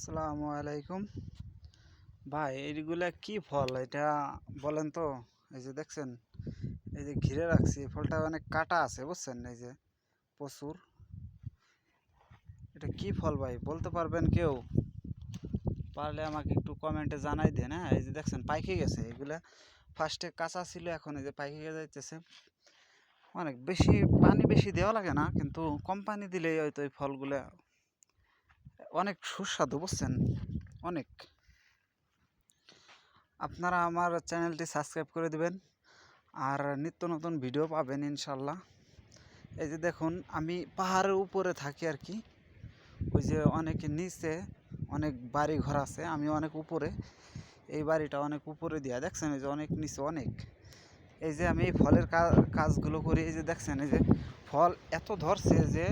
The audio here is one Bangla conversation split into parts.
আসসালামু আলাইকুম। ভাই, এইগুলা কি ফল? এটা বলেন তো। এই যে দেখছেন, এই যে ঘিরে রাখছি। ফলটা অনেক কাটা আছে, বুঝছেন? এই যে প্রচুর। এটা কি ফল ভাই? বলতে পারবেন কেউ? পারলে আমাকে একটু কমেন্টে জানাই দেন হ্যাঁ? এই যে দেখছেন, পাইকে গেছে। এগুলা ফার্স্টে কাঁচা ছিল, এখন এই যে পাইকে যাইতেছে। অনেক বেশি, পানি বেশি দেওয়া লাগে না, কিন্তু কম পানি দিলেই হয়তো এই ফলগুলা অনেক সুস্বাদু, বুঝছেন? অনেক। আপনারা আমার চ্যানেলটি সাবস্ক্রাইব করে দিবেন আর নিত্য নতুন ভিডিও পাবেন, ইনশাল্লাহ। এই যে দেখুন, আমি পাহাড়ের উপরে থাকি আর কি। ওই যে অনেক নিচে অনেক বাড়ি ঘর আছে, আমি অনেক উপরে। এই বাড়িটা অনেক উপরে দিয়া, দেখছেন? এই যে অনেক নিচে অনেক। এই যে আমি ফলের কাজগুলো করি, এই যে দেখছেন? এই যে ফল এত ধরছে যে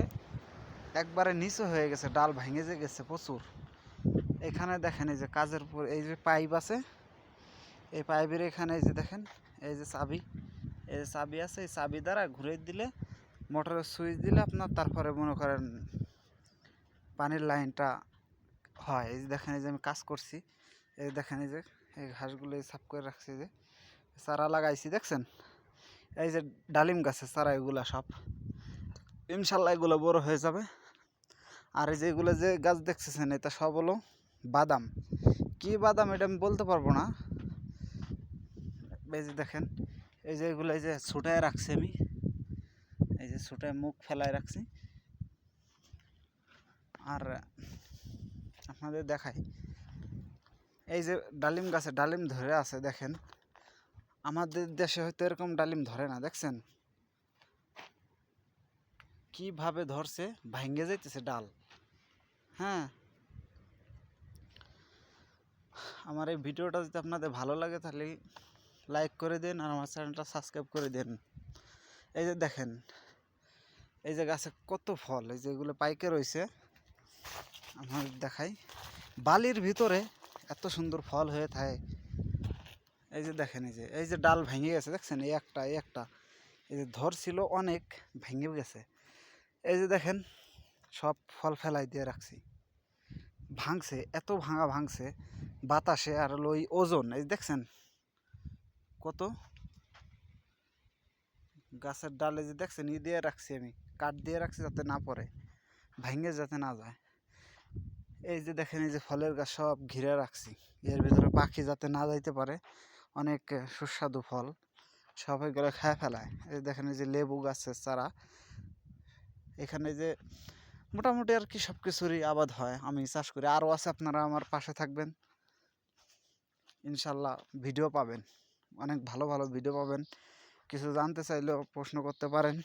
একবারে নিচে হয়ে গেছে ডাল ভেঙে যে গেছে প্রচুর এখানে দেখেন এই যে কাজের এই যে পাইপ আছে এই পাইপের এখানে এই যে দেখেন এই যে চাবি এই যে চাবি আছে এই চাবি দ্বারা ঘুরে দিলে মোটরের সুইচ দিলে আপনার তারপরে মনে করেন পানির লাইনটা হয় এই যে দেখেন এই যে আমি কাজ করছি এই দেখেন এই যে এই ঘাসগুলো সাফ করে রাখছি যে চারা লাগাইছি দেখছেন এই যে ডালিম গাছের চারা এগুলা সব ইনশাল্লাহ এগুলো বড় হয়ে যাবে আর এই যে যে গাছ দেখতেছেন, এটা সব হলো বাদাম। কি বাদাম এটা আমি বলতে পারব না। এই যে দেখেন, এই যে এগুলো এই যে ছুটায় রাখছি আমি। এই যে ছুটায় মুখ ফেলায় রাখছি। আর আপনাদের দেখাই, এই যে ডালিম গাছে ডালিম ধরে আছে, দেখেন। আমাদের দেশে হয়তো এরকম ডালিম ধরে না, দেখছেন? কীভাবে ধরছে, ভাঙ্গে যাইতেছে ডাল। হ্যাঁ? আমার এই ভিডিওটা যদি আপনাদের ভালো লাগে তাহলে লাইক করে দিন আর আমার চ্যানেলটা সাবস্ক্রাইব করে দিন। এই যে দেখেন, এই যে গাছে কত ফল, এই যে এগুলো পাইকে রয়েছে। আমার দেখাই, বালির ভিতরে এত সুন্দর ফল হয়ে থাকে। এই যে দেখেন, এই যে এই যে ডাল ভেঙে গেছে, দেখছেন? এই একটা এই একটা। এই যে ধরছিল অনেক, ভেঙে গেছে। এই যে দেখেন, সব ফল ফেলাই দিয়ে রাখছি। ভাঙছে, এত ভাঙা ভাঙছে, বাতাসে আর লই ওজন, এই দেখছেন? কত? গাছের ডালে যে দেখছেন, ই দিয়ে রাখছি আমি, কাঠ দিয়ে রাখছি যাতে না পড়ে, ভেঙে যাতে না যায়। এই যে দেখেন, এই যে ফলের গাছ সব ঘিরে রাখছি, এর ভিতরে পাখি যাতে না যাইতে পারে, অনেক সুস্বাদু ফল, সবাই গেলে খায় ফেলায়। এই দেখেন, এই যে লেবু গাছের চারা এখানে যে মোটামুটি আর কি সব কিছুরই আবাদ হয়। আমি চাষ করি। আরও আছে আপনারা আমার পাশে থাকবেন। ইনশাল্লাহ ভিডিও পাবেন। অনেক ভালো ভালো ভিডিও পাবেন। কিছু জানতে চাইলেও প্রশ্ন করতে পারেন।